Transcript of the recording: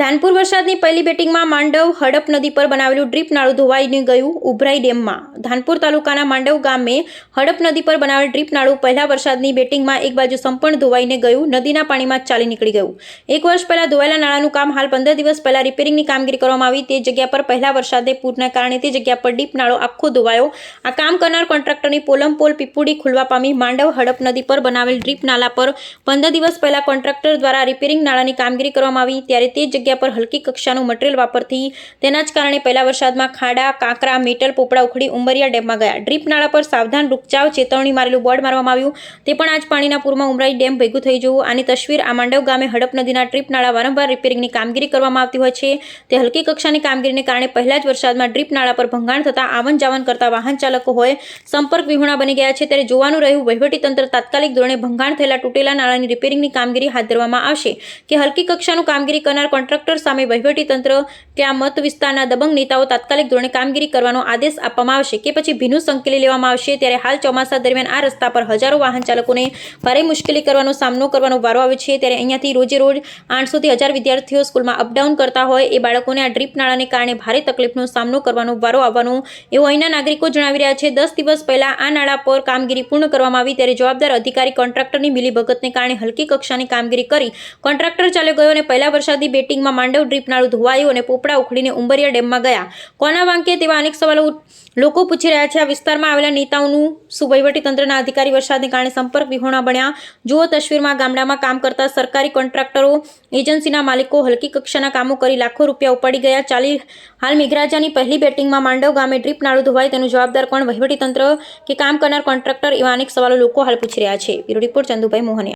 ધાનપુર વરસાદની પહેલી બેટિંગમાં માંડવ હડપ નદી પર બનાવેલું ડ્રીપ નાળું ધોવાઈને ગયું ઉભરાઈ ડેમમાં. ધાનપુર તાલુકાના માંડવ ગામે હડપ નદી પર બનાવેલ ડ્રીપ નાળું પહેલા વરસાદની બેટિંગમાં એક બાજુ સંપૂર્ણ ધોવાઈને ગયું, નદીના પાણીમાં ચાલી નીકળી ગયું. એક વર્ષ પહેલાં ધોવાયેલા નાળાનું કામ હાલ પંદર દિવસ પહેલાં રિપેરિંગની કામગીરી કરવામાં આવી. તે જગ્યા પર પહેલા વરસાદે પૂરના કારણે તે જગ્યા પર ડીપ નાળો આખો ધોવાયો. આ કામ કરનાર કોન્ટ્રાક્ટરની પોલમ પોલ પીપુડી ખુલવા પામી માંડવ હડપ નદી પર બનાવેલ ડ્રીપ નાળા પર પંદર દિવસ પહેલાં કોન્ટ્રાક્ટર દ્વારા રિપેરિંગ નાળાની કામગીરી કરવામાં આવી. ત્યારે તે જગ્યા પર હલકી કક્ષાનું મટીરિયલ વાપરથી તેના જ કારણે પહેલા વરસાદમાં ખાડા, કાંકરા, મેટલ, પોપડા ઉખડી ઉમરિયા ડેમમાં ગયા. ડ્રીપ નાળા પર સાવધાન રૂપચાવ ચેતવણી મારેલું બોર્ડ મારવામાં આવ્યું. તે પણ આજ પાણીના પૂરમાં ઉમરાઈ ડેમ ભેગું થઈ જવું. આની તસવીર આ માંડવ ગામે હડપ નદીના ડ્રીપ નાળા વારંવાર રિપેરિંગની કામગીરી કરવામાં આવતી હોય છે. તે હલકી કક્ષાની કામગીરીને કારણે પહેલા જ વરસાદમાં ડ્રીપ નાળા પર ભંગાણ થતાં આવન જાવન કરતા વાહન ચાલકો હોય સંપર્ક વિહોણા બની ગયા છે. ત્યારે જોવાનું રહ્યું, વહીવટીતંત્ર તાત્કાલિક ધોરણે ભંગાણ થયેલા તૂટેલા નાળાની રિપેરિંગની કામગીરી હાથ ધરવામાં આવશે કે હલકી કક્ષાનું કામગીરી કરનાર કોન્ટ્રાક્ટર સામે વહીવટીતંત્ર કે આ મત વિસ્તારના દબંગ નેતાઓ તાત્કાલિક ધોરણે કામગીરી કરવાનો આદેશ આપવામાં આવશે કે પછી ભીનું સંકેલી લેવામાં આવશે ત્યારે હાલ ચોમાસા દરમિયાન આ રસ્તા પર હજારો વાહન ચાલકોને ભારે મુશ્કેલી કરવાનો સામનો કરવાનો વારો આવે છે ત્યારે અહીંયાથી રોજે રોજ આઠસોથી હજાર વિદ્યાર્થીઓ સ્કૂલમાં અપડાઉન કરતા હોય એ બાળકોને આ ડ્રીપ નાળાને કારણે ભારે તકલીફનો સામનો કરવાનો વારો આવવાનો એવું અહીંના નાગરિકો જણાવી રહ્યા છે. દસ દિવસ પહેલા આ નાળા પર કામગીરી પૂર્ણ કરવામાં આવી ત્યારે જવાબદાર અધિકારી કોન્ટ્રાક્ટરની મિલીભગતને કારણે હલકી કક્ષાની કામગીરી કરી કોન્ટ્રાક્ટર ચાલ્યો ગયો અને પહેલા વરસાદી બેટિંગમાં માંડવ ડ્રીપ નાળું ધોવાયું અને પોપડા ઉખડીને ઉંબરિયા ડેમમાં ગયા. કોના વાંકે તેવા અનેક સવાલો લોકો પૂછી રહ્યા છે. આ વિસ્તારમાં આવેલા નેતાઓનું શું વહીવટીતંત્રના અધિકારી વરસાદને કારણે સંપર્ક વિહોણા બન્યા. જુઓ તસવીરમાં ગામડામાં કામ કરતા સરકારી કોન્ટ્રાક્ટરો, એજન્સીના માલિકો, હલકી કક્ષાના કામો કરી લાખો રૂપિયા ઉપાડી ગયા. ચાલી હાલ મેઘરાજાની પહેલી બેટિંગમાં માંડવ ગામે ડ્રીપ નાળું ધોવાય તેનું જવાબદાર કોણ? વહીવટી તંત્ર કે કામ કરનાર કોન્ટ્રાક્ટર? એવા અનેક સવાલો લોકો હાલ પૂછી રહ્યા છે. Bureau report Chandubhai Mohaniya.